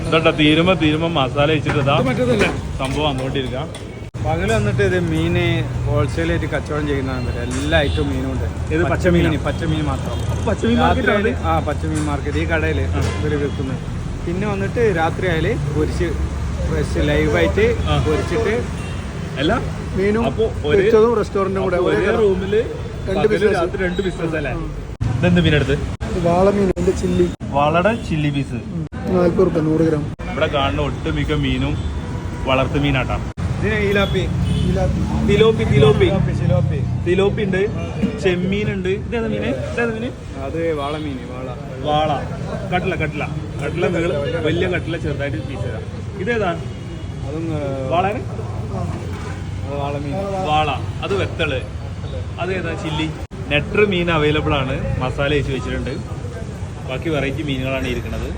ഇതോട്ടാ തീരുമ്പോ തീരുമ്പോ മസാല വെച്ചിട്ട് സംഭവം വന്നുകൊണ്ടിരിക്കാം പകൽ വന്നിട്ട് ഇത് മീന് ഹോൾസെയിലായിട്ട് കച്ചവടം ചെയ്യുന്നതാണ് എല്ലാ ഐറ്റം മീനും ഉണ്ട്. ഇത് പച്ചമീൻ പച്ചമീൻ മാത്രം. പച്ചമീൻ രാത്രി ആ പച്ചമീൻ മാർക്കറ്റ് ഈ കടയിൽ ഇവർ വിൽക്കുന്നത് പിന്നെ വന്നിട്ട് രാത്രി ആയാൽ പൊരിച്ച് ഫ്രഷ് ലൈവായിട്ട്. പൊരിച്ചിട്ട് അല്ല മീനും അപ്പൊ പൊരിച്ചതും റെസ്റ്റോറന്റും കൂടെ ഒരേ റൂമിൽ രണ്ട് ബിസിനസ് രാത്രി രണ്ട് ബിസിനസ് അല്ലേ? ഇതെന്ത് മീനെടുത്ത്? വാളമീൻ ചില്ലി. വളരെ ചില്ലി പീസ് നാൽപ്പത് റുപ്യ നൂറ് ഗ്രാം. ഇവിടെ കാണുന്ന ഒട്ടുമിക്ക മീനും വളർത്തു മീനാട്ടാണ്. തിലോപ്പി തിലോപ്പി. തിലോപ്പി ഉണ്ട് ചെമ്മീൻ ഉണ്ട് ഇതേതാ മീന്? ഇതേതാ മീന്? അത് വാളമീൻ വാള. വാള. കട്ടില കട്ടില. കട്ടില വലിയ കട്ടില ചെറുതായിട്ട് പീസ് തരാം ഇതേതാ അതും വാള വാളമീൻ വാള അത് വെത്തൾ. അതേതാ ചില്ലി. നെട്ടർ മീൻ അവൈലബിൾ ആണ്. മസാല വെച്ച് വെച്ചിട്ടുണ്ട്. ബാക്കി വെറൈറ്റി മീനുകളാണ് ഇരിക്കുന്നത്.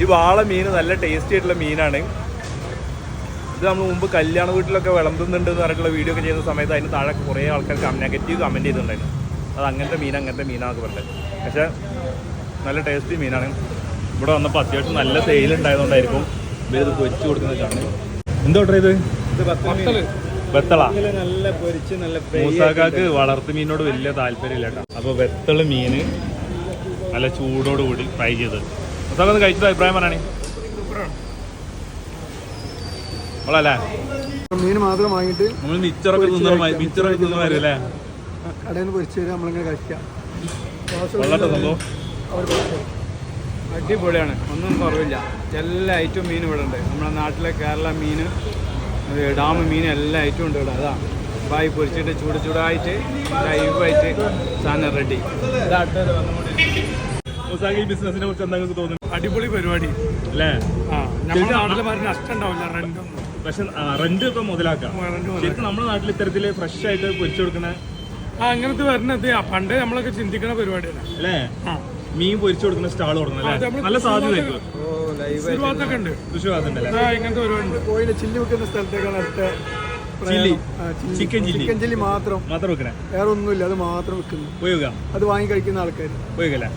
ഈ വാള മീൻ നല്ല ടേസ്റ്റി ആയിട്ടുള്ള മീനാണ്. ഇത് നമ്മൾ മുമ്പ് കല്യാണ വീട്ടിലൊക്കെ വിളമ്പുന്നുണ്ട് എന്ന് പറഞ്ഞിട്ടുള്ള വീഡിയോ ഒക്കെ ചെയ്യുന്ന സമയത്ത് അതിന് താഴെ കുറേ ആൾക്കാർ നെഗറ്റീവ് കമന്റ് ചെയ്തിട്ടുണ്ടായിരുന്നു. അത് അങ്ങനത്തെ മീൻ അങ്ങനത്തെ മീനാണ് പറഞ്ഞത് പക്ഷേ നല്ല ടേസ്റ്റി മീനാണ്. ഇവിടെ വന്നപ്പോൾ അത്യാവശ്യം നല്ല സെയിൽ ഉണ്ടായതുകൊണ്ടായിരിക്കും ഇവരിത് പൊരിച്ചു കൊടുക്കുന്നത് കാണുന്നത്. എന്താ ഓർഡർ ചെയ്ത് വെത്തള നല്ല പൊരിച്ച് നല്ല ഫ്രൈ മൂസാക്കാക്ക് വളർത്തു മീനോട് വലിയ താല്പര്യമില്ല കേട്ടോ. അപ്പോൾ വെത്തൾ മീന് നല്ല ചൂടോട് കൂടി ഫ്രൈ ചെയ്ത്. മൂസാക്ക ഒന്ന് കഴിച്ചത് അഭിപ്രായം പറയണേ. കൊള്ളാല്ലേ മീൻ മാത്രം വാങ്ങിയിട്ട് നമ്മൾ മിച്ചറൊക്കെ തിന്ന മിച്ചറൊക്കെ തിന്ന അല്ലേ? കടയിൽ നിന്ന് പൊരിച്ചു തരാം നമ്മളിങ്ങനെ കഴിക്കാം. അടിപൊളിയാണ്. ഒന്നും കുറവില്ല. എല്ലാ ഐറ്റവും മീൻ ഇവിടെ ഉണ്ട്. നമ്മുടെ നാട്ടിലെ കേരള മീൻ ഡാം മീൻ എല്ലാ ഐറ്റവും ഉണ്ട് ഇവിടെ. അതാ. ബായി പൊരിച്ചിട്ട് ചൂട് ചൂടായിട്ട് ലൈവായിട്ട് സാധനം റെഡി മൂസാക്ക് ഈ ബിസിനസിനെ കുറിച്ച് എന്താ നിങ്ങൾക്ക് തോന്നുന്നു? അടിപൊളി പരിപാടി. അല്ലേ? ആ നമ്മുടെ നാട്ടിലെ പറഞ്ഞ നഷ്ടം ഉണ്ടാവില്ല. റെന്റും പക്ഷെ റെന്റ് ഒക്കെ മുതലാക്കാം ശരിക്കും നമ്മുടെ നാട്ടിൽ ഇത്തരത്തിൽ ഫ്രഷ് ആയിട്ട് പൊരിച്ചു കൊടുക്കണ ആ അങ്ങനത്തെ വരുന്നത് പണ്ട് നമ്മളൊക്കെ ചിന്തിക്കുന്ന പരിപാടിയാണ്. അല്ലേ? മീൻ പൊരിച്ചു കൊടുക്കുന്ന സ്റ്റാൾ കൊടുക്കണം അല്ലേ നല്ല സാധ്യത ഭാഗത്തൊക്കെ ഉണ്ട് വിശ്വാസം ഇങ്ങനത്തെ പരിപാടി കോയിൽ ചില്ലി വെക്കുന്ന സ്ഥലത്തേക്കാണ് അടുത്ത chilli? Chicken chilli. Chicken chilli. മാത്രം. മാത്രം വെക്കണേ വേറെ ഒന്നുമില്ല അത് മാത്രം വെക്കുന്നു പോയി അത് വാങ്ങി കഴിക്കുന്ന ആൾക്കാർ പോയി വെക്കല്ലേ